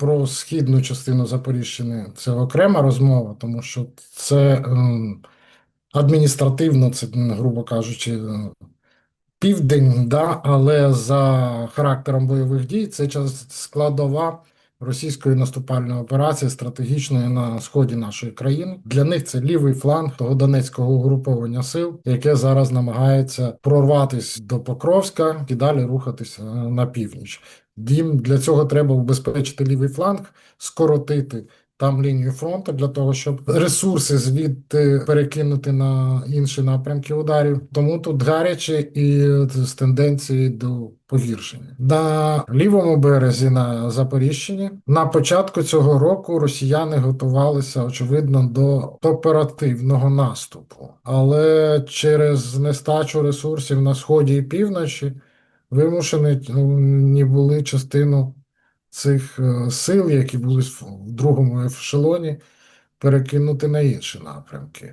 про східну частину Запоріжжя це окрема розмова, тому що це ем, адміністративно, це, грубо кажучи, е, південь, да, але за характером бойових дій це складова російської наступальної операції стратегічної на сході нашої країни. Для них це лівий фланг того донецького угруповання сил, яке зараз намагається прорватися до Покровська і далі рухатися е, на північ. Їм для цього треба убезпечити лівий фланг, скоротити там лінію фронту для того, щоб ресурси звідти перекинути на інші напрямки ударів. Тому тут гаряче і з тенденції до погіршення. На лівому березі на Запоріжчині на початку цього року росіяни готувалися очевидно до оперативного наступу, але через нестачу ресурсів на сході і півночі вимушені були частину цих е, сил, які були в другому ешелоні, перекинути на інші напрямки.